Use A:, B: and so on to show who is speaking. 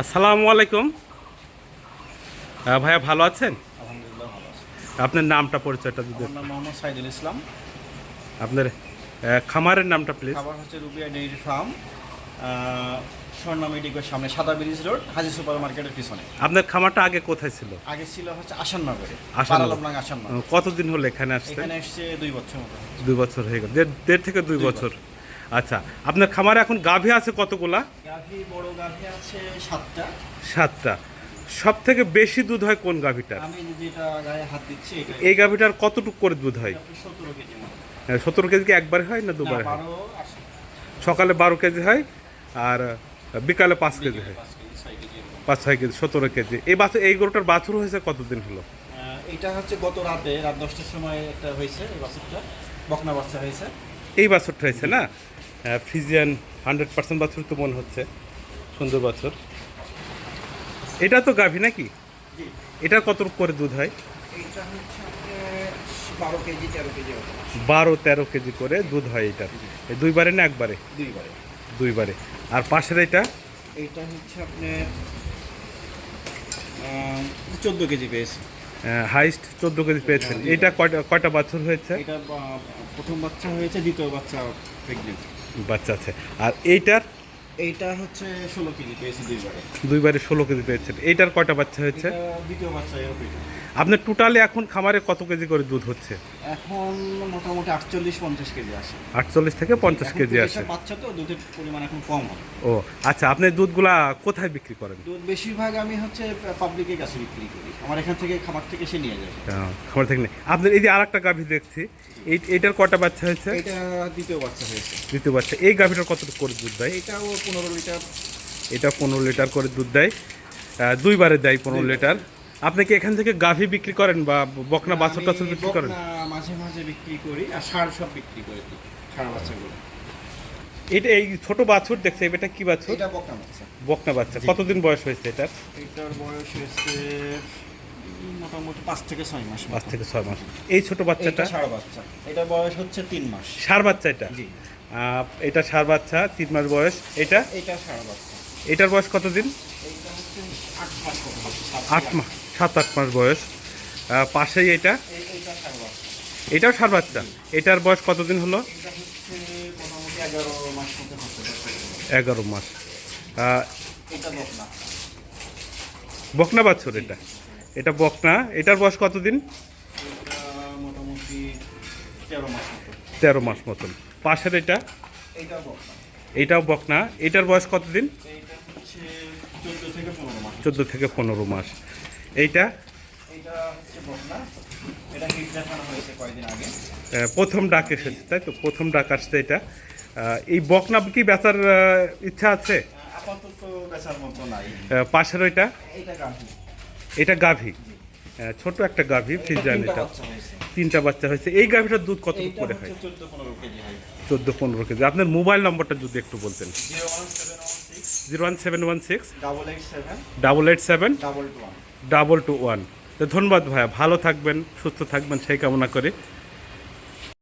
A: আসসালামু আলাইকুম। ভাইয়া ভালো আছেন?
B: আলহামদুলিল্লাহ ভালো আছি।
A: আপনার নামটা পরিচয়টা
B: আমার মোহাম্মদ সাইদুল ইসলাম।
A: আপনার খামারের নামটা প্লিজ
B: খাবার হচ্ছে Rubiya dairy farm Swarna medical সামনে সাদা ব্রিজ রোড হাজি সুপার মার্কেটের পিছনে।
A: আপনার খামারটা আগে কোথায় ছিল?
B: আগে ছিল হচ্ছে আসাননগরে
A: আসাননগর।
B: আসাননগর।
A: কতদিন হলো এখানে আসতে
B: এখানে এসছে দুই বছর
A: দুই বছর হয়ে গেল। দেড় থেকে দুই বছর। আচ্ছা আপনার খামারে এখন গাভী আছে কতগুলা?
B: গাভি বড় গাভি আছে সাতটা।
A: সাতটা। সব থেকে বেশি দুধ হয় কোন গাভীটা
B: আমি যেটা গায়ে হাত দিচ্ছি
A: এই গাভীটার কতটুকু করে দুধ হয়?
B: সতেরো কেজি
A: সতেরো কেজি কি একবার হয় না দুবার হয়? সকালে বারো কেজি হয় আর বিকালে পাঁচ কেজি হয়।
B: পাঁচ ছয় কেজি
A: সতেরো কেজি। এই বাছুর এই গরুটার বাছুর হয়েছে কতদিন হলো?
B: এটা হচ্ছে গত রাতে রাত দশটার সময় একটা হয়েছে এই বাছুরটা বকনা বাচ্চা হয়েছে।
A: এই বাছুরটা হয়েছে না? ফিজিয়ান হান্ড্রেড পার্সেন্ট বাছুর তো মনে হচ্ছে সুন্দর বাছুর। এটা তো গাভী নাকি? এটা কত করে দুধ হয়?
B: বারো কেজি তেরো কেজি
A: করে দুধ হয় এটা। দুইবারে না একবারে?
B: দুইবারে।
A: দুইবারে। আর পাশের এটা?
B: এইটা হচ্ছে আপনার চোদ্দ কেজি পেয়েছে।
A: হাইস্ট চোদ্দ কেজি পেয়েছেন। এটা কয়টা কয়টা বাছুর হয়েছে?
B: এটা প্রথম বাচ্চা হয়েছে দ্বিতীয় বাচ্চা প্রেগনেন্ট
A: বাচ্চা আছে। আর এইটার
B: এইটা হচ্ছে ষোলো কেজি পেয়েছে দুইবারে।
A: দুইবারে ষোলো কেজি পেয়েছেন। এইটার কয়টা বাচ্চা হয়েছে?
B: দ্বিতীয় বাচ্চা
A: আপনার টোটালি এখন খামারে কত কেজি করে দুধ হচ্ছে?
B: এখন মোটামুটি আটচল্লিশ পঞ্চাশ কেজি আসে।
A: আটচল্লিশ থেকে পঞ্চাশ কেজি আসে।
B: বাচ্চা তো দুধের পরিমাণ এখন কম হয়
A: ও আচ্ছা আপনি দুধগুলা কোথায় বিক্রি করেন?
B: দুধ বেশিরভাগ আমি হচ্ছে পাবলিকের কাছে বিক্রি করি। আমার এখান থেকে খামার থেকে সে নিয়ে যায়।
A: খামার থেকে নেই আপনার এই যে আর একটা গাভী দেখছি এই এইটার কয়টা বাচ্চা হয়েছে?
B: এটা দ্বিতীয় বাচ্চা হয়েছে।
A: দ্বিতীয় বাচ্চা। এই গাভীটার কত করে দুধ দেয়?
B: এটাও পনেরো লিটার?
A: এটা পনেরো লিটার করে দুধ দেয়। দুইবারে দেয় পনেরো লিটার। আপনি কি এখান থেকে গাভী বিক্রি করেন বা বকনা বাছর টাছর বিক্রি করেন?
B: মাঝে মাঝে বিক্রি করি আর সার সব বিক্রি করে সারা বাচ্চাগুলো
A: এটা এই ছোট বাছুর দেখছে এটা কি বাছুর?
B: এটা বকনা বাচ্চা
A: বকনা বাচ্চা কতদিন বয়স হয়েছে এটার?
B: এটার বয়স হয়েছে মোটামুটি পাঁচ থেকে ছয় মাস
A: পাঁচ থেকে ছয় মাস। এই ছোট বাচ্চাটা?
B: এটা সারা বাচ্চা। এটার বয়স হচ্ছে তিন মাস।
A: সার বাচ্চা এটা?
B: জি।
A: এটা সার বাচ্চা তিন মাস বয়স। এটা?
B: এটা সারা বাচ্চা।
A: এটার বয়স কতদিন?
B: আট মাস সাত
A: আট মাস বয়স। পাশেই এটা? এটাও সার বাচ্চা? এটার বয়স কতদিন হলো?
B: এটা এগারো মাস এটা বকনা।
A: বাছুর এটা? এটা বকনা। এটার বয়স কতদিন?
B: তেরো মাস
A: মতন। পাশের এটা? এটাও বকনা। এটার বয়স কতদিন?
B: চোদ্দ থেকে পনেরো মাস।
A: এইটা? প্রথম ডাক এসেছে তাই তো? প্রথম ডাক আসছে এটা। এই বকনা কি বেচার ইচ্ছা আছে? পাশের ওইটা? এটা গাভী। আহ, ছোট একটা গাভী
B: ফ্রিজার
A: এটা তিনটা বাচ্চা হয়েছে। এই গাভীটার দুধ কত করে হয়?
B: চোদ্দ পনেরো কেজি
A: আপনার মোবাইল নম্বরটা যদি একটু বলতেন।
B: Zero one seven one six. Double eight seven.
A: Double eight seven.
B: Double two one.
A: ধন্যবাদ ভাইয়া। ভালো থাকবেন সুস্থ থাকবেন সেই কামনা করে।